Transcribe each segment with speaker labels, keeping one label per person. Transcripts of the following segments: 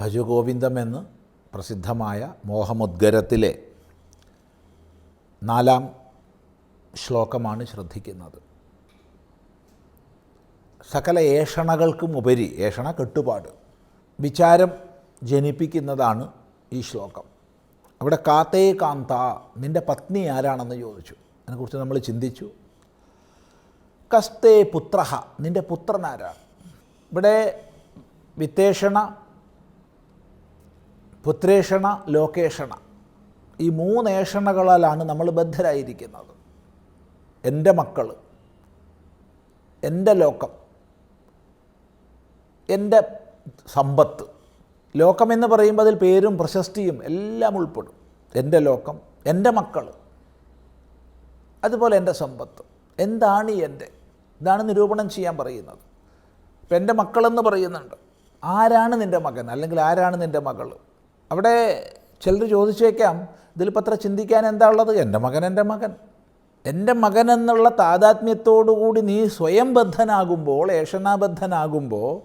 Speaker 1: ഭജഗോവിന്ദമെന്ന് പ്രസിദ്ധമായ മോഹമുദ്ഗരത്തിലെ നാലാം ശ്ലോകമാണ് ശ്രദ്ധിക്കുന്നത്. സകല ഏഷണകൾക്കും ഉപരി ഏഷണ കെട്ടുപാട് വിചാരം ജനിപ്പിക്കുന്നതാണ് ഈ ശ്ലോകം. അവിടെ കാത്തേ കാന്ത നിന്റെ പത്നി ആരാണെന്ന് ചോദിച്ചു. അതിനെക്കുറിച്ച് നമ്മൾ ചിന്തിച്ചു. കസ്തേ പുത്രഹ നിന്റെ പുത്രനാരാണ് ഇവിടെ വിത്തേഷണ പുത്രേഷണ ലോകേഷണ. ഈ മൂന്നേഷണകളാലാണ് നമ്മൾ ബദ്ധരായിരിക്കുന്നത്. എന്റെ മക്കൾ എന്റെ ലോകം എന്റെ സമ്പത്ത്. ലോകമെന്ന് പറയുമ്പോൾ അതിൽ പേരും പ്രശസ്തിയും എല്ലാം ഉൾപ്പെടും. എന്റെ ലോകം എന്റെ മക്കൾ അതുപോലെ എന്റെ സമ്പത്ത്. എന്താണ് എന്റെ? ഇതാണ് നിരൂപണം ചെയ്യാൻ പറയുന്നത്. ഇപ്പം എന്റെ മക്കളെന്ന് പറയുന്നുണ്ട്. ആരാണ് നിന്റെ മകൻ? അല്ലെങ്കിൽ ആരാണ് നിന്റെ മകൾ? അവിടെ ചിലർ ചോദിച്ചേക്കാം ഇതിലിപ്പോൾ ചിന്തിക്കാൻ എന്താ ഉള്ളത്? എന്റെ മകൻ എന്റെ മകൻ. എന്റെ മകൻ എന്നുള്ള താതാത്മ്യത്തോടുകൂടി നീ സ്വയം ബദ്ധനാകുമ്പോൾ ഏഷണാബദ്ധനാകുമ്പോൾ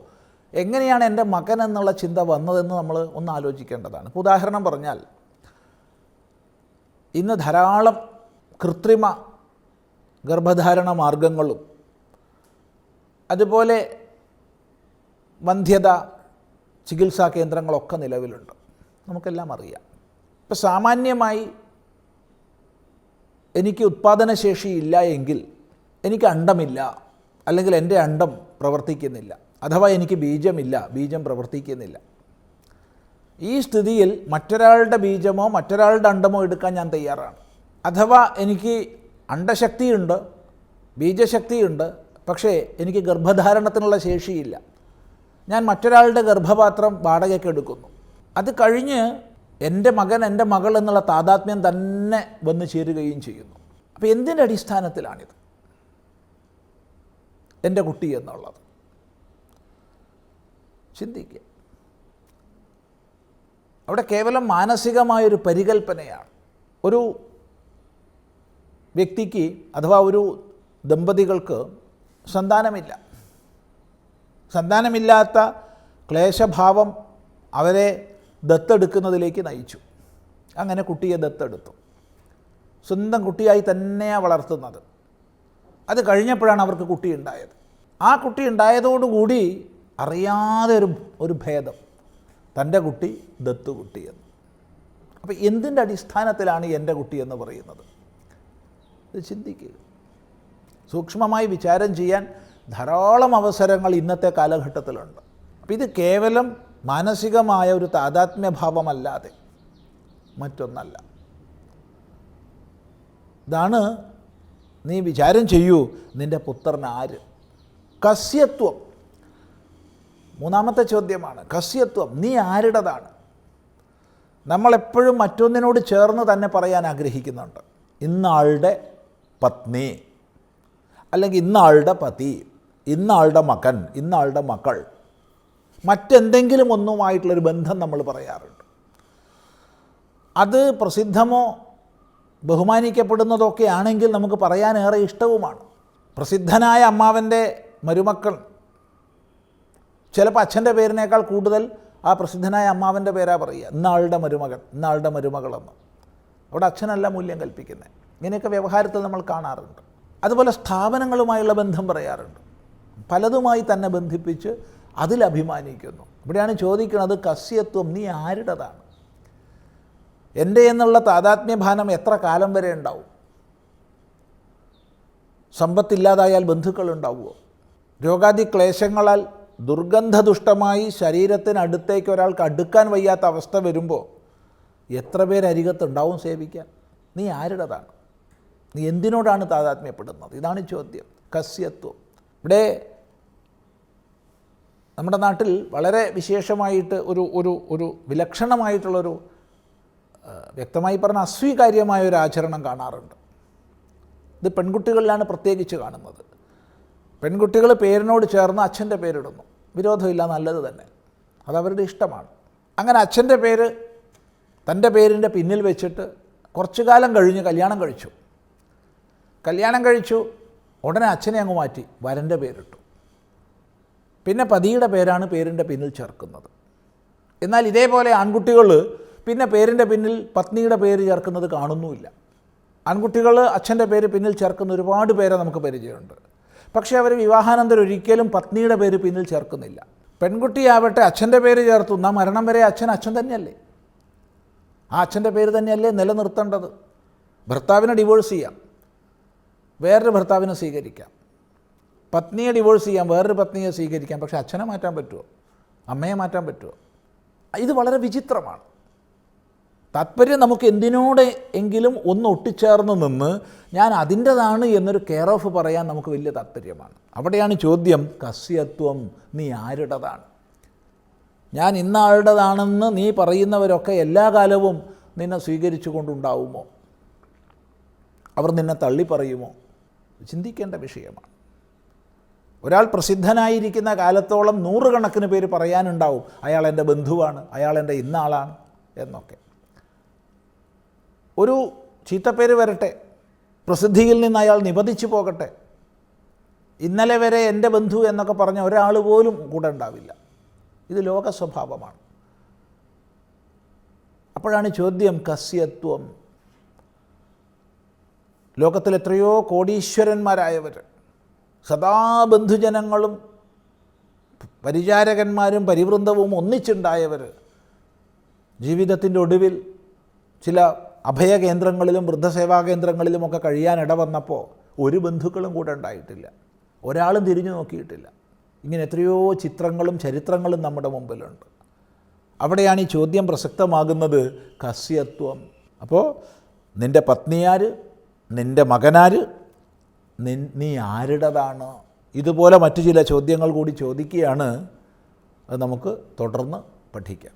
Speaker 1: എങ്ങനെയാണ് എന്റെ മകൻ എന്നുള്ള ചിന്ത വന്നതെന്ന് നമ്മൾ ഒന്ന് ആലോചിക്കേണ്ടതാണ്. ഇപ്പോൾ ഉദാഹരണം പറഞ്ഞാൽ ഇന്ന് ധാരാളം കൃത്രിമ ഗർഭധാരണ മാർഗങ്ങളും അതുപോലെ വന്ധ്യത ചികിത്സാ കേന്ദ്രങ്ങളൊക്കെ നിലവിലുണ്ട്. നമുക്കെല്ലാം അറിയാം. ഇപ്പം സാമാന്യമായി എനിക്ക് ഉത്പാദനശേഷി ഇല്ല എങ്കിൽ എനിക്ക് അണ്ടമില്ല അല്ലെങ്കിൽ എന്റെ അണ്ടം പ്രവർത്തിക്കുന്നില്ല അഥവാ എനിക്ക് ബീജമില്ല ബീജം പ്രവർത്തിക്കുന്നില്ല. ഈ സ്ഥിതിയിൽ മറ്റൊരാളുടെ ബീജമോ മറ്റൊരാളുടെ അണ്ടമോ എടുക്കാൻ ഞാൻ തയ്യാറാണ്. അഥവാ എനിക്ക് അണ്ടശക്തിയുണ്ട് ബീജശക്തിയുണ്ട് പക്ഷേ എനിക്ക് ഗർഭധാരണത്തിനുള്ള ശേഷിയില്ല. ഞാൻ മറ്റൊരാളുടെ ഗർഭപാത്രം വാടകയ്ക്ക് എടുക്കുന്നു. അത് കഴിഞ്ഞ് എന്റെ മകൻ എന്റെ മകൾ എന്നുള്ള താതാത്മ്യം തന്നെ വന്ന് ചേരുകയും ചെയ്യുന്നു. അപ്പോൾ എന്തിന്റെ അടിസ്ഥാനത്തിലാണിത്? എന്റെ കുട്ടി എന്നുള്ളത്. ചിന്തിക്കുക. അവിടെ കേവലം മാനസികമായൊരു പരികൽപ്പനയാണ്. ഒരു വ്യക്തിക്ക് അഥവാ ഒരു ദമ്പതികൾക്ക് സന്താനമില്ല. സന്താനമില്ലാത്ത ക്ലേശഭാവം അവരെ ദത്തെടുക്കുന്നതിലേക്ക് നയിച്ചു. അങ്ങനെ കുട്ടിയെ ദത്തെടുത്തു. സ്വന്തം കുട്ടിയായി തന്നെയാണ് വളർത്തുന്നത്. അത് കഴിഞ്ഞപ്പോഴാണ് അവർക്ക് കുട്ടി ഉണ്ടായത് ആ കുട്ടി ഉണ്ടായതോടുകൂടി അറിയാതെ ഒരു ഒരു ഭേദം. തന്റെ കുട്ടി ദത്തു കുട്ടിയെന്ന്. അപ്പോൾ എന്തിന്റെ അടിസ്ഥാനത്തിലാണ് എന്റെ കുട്ടി എന്ന് പറയുന്നത്? ഇത് ചിന്തിക്കുക സൂക്ഷ്മമായി വിചാരം ചെയ്യാൻ ധാരാളം അവസരങ്ങൾ ഇന്നത്തെ കാലഘട്ടത്തിലുണ്ട്. അപ്പോൾ ഇത് കേവലം മാനസികമായ ഒരു താതാത്മ്യഭാവമല്ലാതെ മറ്റൊന്നല്ല. ഇതാണ് നീ വിചാരം ചെയ്യൂ നിന്റെ പുത്രൻ ആര്? കസ്യത്വം. മൂന്നാമത്തെ ചോദ്യമാണ് കസ്യത്വം. നീ ആരുടേതാണ്? നമ്മളെപ്പോഴും മറ്റൊന്നിനോട് ചേർന്ന് തന്നെ പറയാൻ ആഗ്രഹിക്കുന്നുണ്ട്. ഇന്നാളുടെ പത്നി അല്ലെങ്കിൽ ഇന്നാളുടെ പതി ഇന്നാളുടെ മകൻ ഇന്നാളുടെ മക്കൾ. മറ്റെന്തെങ്കിലും ഒന്നുമായിട്ടുള്ളൊരു ബന്ധം നമ്മൾ പറയാറുണ്ട്. അത് പ്രസിദ്ധമോ ബഹുമാനിക്കപ്പെടുന്നതൊക്കെ ആണെങ്കിൽ നമുക്ക് പറയാനേറെ ഇഷ്ടവുമാണ്. പ്രസിദ്ധനായ അമ്മാവന്റെ മരുമക്കൾ ചിലപ്പോൾ അച്ഛന്റെ പേരിനേക്കാൾ കൂടുതൽ ആ പ്രസിദ്ധനായ അമ്മാവന്റെ പേരാ പറയുക. ഇന്നാളുടെ മരുമകൻ ഇന്നാളുടെ മരുമകളെന്ന്. അവിടെ അച്ഛനല്ല മൂല്യം കൽപ്പിക്കുന്നത്. ഇങ്ങനെയൊക്കെ വ്യവഹാരത്തിൽ നമ്മൾ കാണാറുണ്ട്. അതുപോലെ സ്ഥാപനങ്ങളുമായുള്ള ബന്ധം പറയാറുണ്ട്. പലതുമായി തന്നെ ബന്ധിപ്പിച്ച് അതിൽ അഭിമാനിക്കുന്നു. ഇവിടെയാണ് ചോദിക്കുന്നത് കസ്യത്വം നീ ആരുടേതാണ്? എന്റെ എന്നുള്ള താതാത്മ്യഭാനം എത്ര കാലം വരെ ഉണ്ടാവും? സമ്പത്തില്ലാതായാൽ ബന്ധുക്കളുണ്ടാവുമോ രോഗാദി ക്ലേശങ്ങളാൽ ദുർഗന്ധദുഷ്ടമായി ശരീരത്തിനടുത്തേക്ക് ഒരാൾക്ക് അടുക്കാൻ വയ്യാത്ത അവസ്ഥ വരുമ്പോൾ എത്ര പേര് അരികത്തുണ്ടാവും സേവിക്കാൻ? നീ ആരുടേതാണ്? നീ എന്തിനോടാണ് താതാത്മ്യപ്പെടുന്നത്? ഇതാണ് ചോദ്യം. കസ്യത്വം. ഇവിടെ നമ്മുടെ നാട്ടിൽ വളരെ വിശേഷമായിട്ട് ഒരു ഒരു ഒരു വിലക്ഷണമായിട്ടുള്ളൊരു വ്യക്തമായി പറഞ്ഞ അസ്വീകാര്യമായ ഒരു ആചരണം കാണാറുണ്ട്. ഇത് പെൺകുട്ടികളിലാണ് പ്രത്യേകിച്ച് കാണുന്നത്. പെൺകുട്ടികൾ പേരിനോട് ചേർന്ന് അച്ഛന്റെ പേരിടുന്നു. വിരോധമില്ല നല്ലത് തന്നെ. അതവരുടെ ഇഷ്ടമാണ്. അങ്ങനെ അച്ഛന്റെ പേര് തന്റെ പേരിന്റെ പിന്നിൽ വെച്ചിട്ട് കുറച്ചു കാലം കഴിഞ്ഞ് കല്യാണം കഴിച്ചു. കല്യാണം കഴിച്ചു ഉടനെ അച്ഛനെ അങ്ങ് മാറ്റി വരന്റെ പേരിട്ടു. പിന്നെ പതിയുടെ പേരാണ് പേരിന്റെ പിന്നിൽ ചേർക്കുന്നത്. എന്നാൽ ഇതേപോലെ ആൺകുട്ടികൾ പിന്നെ പേരിന്റെ പിന്നിൽ പത്നിയുടെ പേര് ചേർക്കുന്നത് കാണുന്നുമില്ല. ആൺകുട്ടികൾ അച്ഛന്റെ പേര് പിന്നിൽ ചേർക്കുന്ന ഒരുപാട് പേരെ നമുക്ക് പരിചയമുണ്ട്. പക്ഷേ അവർ വിവാഹാനന്തരം ഒരിക്കലും പത്നിയുടെ പേര് പിന്നിൽ ചേർക്കുന്നില്ല. പെൺകുട്ടിയാവട്ടെ അച്ഛന്റെ പേര് ചേർത്തു എന്നാൽ മരണം വരെ അച്ഛൻ അച്ഛൻ തന്നെയല്ലേ? ആ അച്ഛന്റെ പേര് തന്നെയല്ലേ നിലനിർത്തേണ്ടത്? ഭർത്താവിനെ ഡിവോഴ്സ് ചെയ്യാം. വേറൊരു ഭർത്താവിനെ സ്വീകരിക്കാം. പത്നിയെ ഡിവോഴ്സ് ചെയ്യാം വേറൊരു പത്നിയെ സ്വീകരിക്കാം പക്ഷേ അച്ഛനെ മാറ്റാൻ പറ്റുമോ അമ്മയെ മാറ്റാൻ പറ്റുമോ ഇത് വളരെ വിചിത്രമാണ്. താത്പര്യം നമുക്ക് എന്തിനോട് എങ്കിലും ഒന്ന് ഒട്ടിച്ചേർന്ന് നിന്ന് ഞാൻ അതിന്റെതാണ് എന്നൊരു കെയർ ഓഫ് പറയാൻ നമുക്ക് വലിയ താല്പര്യമാണ് അവിടെയാണ് ചോദ്യം കസ്യത്വം നീ ആരുടേതാണ്? ഞാൻ ഇന്നാളുടേതാണെന്ന് നീ പറയുന്നവരൊക്കെ എല്ലാ കാലവും നിന്നെ സ്വീകരിച്ചു കൊണ്ടുണ്ടാവുമോ അവർ നിന്നെ തള്ളി പറയുമോ ചിന്തിക്കേണ്ട വിഷയമാണ്. ഒരാൾ പ്രസിദ്ധനായിരിക്കുന്ന കാലത്തോളം നൂറുകണക്കിന് പേര് പറയാനുണ്ടാവും അയാൾ എന്റെ ബന്ധുവാണ് അയാൾ എന്റെ ഇന്നാളാണ് എന്നൊക്കെ. ഒരു ചീത്തപ്പേര് വരട്ടെ പ്രസിദ്ധിയിൽ നിന്ന് അയാൾ നിബന്ധിച്ചു പോകട്ടെ ഇന്നലെ വരെ എന്റെ ബന്ധു എന്നൊക്കെ പറഞ്ഞ ഒരാൾ പോലും കൂടെ ഉണ്ടാവില്ല. ഇത് ലോക സ്വഭാവമാണ്. അപ്പോഴാണ് ചോദ്യം കസ്യത്വം. ലോകത്തിൽ എത്രയോ കോടീശ്വരന്മാരായവർ സദാ ബന്ധുജനങ്ങളും പരിചാരകന്മാരും പരിവൃന്ദവും ഒന്നിച്ചുണ്ടായവർ ജീവിതത്തിന്റെ ഒടുവിൽ ചില അഭയകേന്ദ്രങ്ങളിലും വൃദ്ധസേവാ കേന്ദ്രങ്ങളിലുമൊക്കെ കഴിയാനിട വന്നപ്പോൾ ഒരു ബന്ധുക്കളും കൂടെ ഉണ്ടായിട്ടില്ല. ഒരാളും തിരിഞ്ഞു നോക്കിയിട്ടില്ല. ഇങ്ങനെ എത്രയോ ചിത്രങ്ങളും ചരിത്രങ്ങളും നമ്മുടെ മുമ്പിലുണ്ട്. അവിടെയാണ് ഈ ചോദ്യം പ്രസക്തമാകുന്നത്. കസ്യത്വം. അപ്പോൾ നിന്റെ പത്നിയാർ നിന്റെ മകനാര്? നിൻ നീ ആരുടേതാണ്? ഇതുപോലെ മറ്റു ചില ചോദ്യങ്ങൾ കൂടി ചോദിക്കുകയാണ്. അത് നമുക്ക് തുടർന്ന് പഠിക്കാം.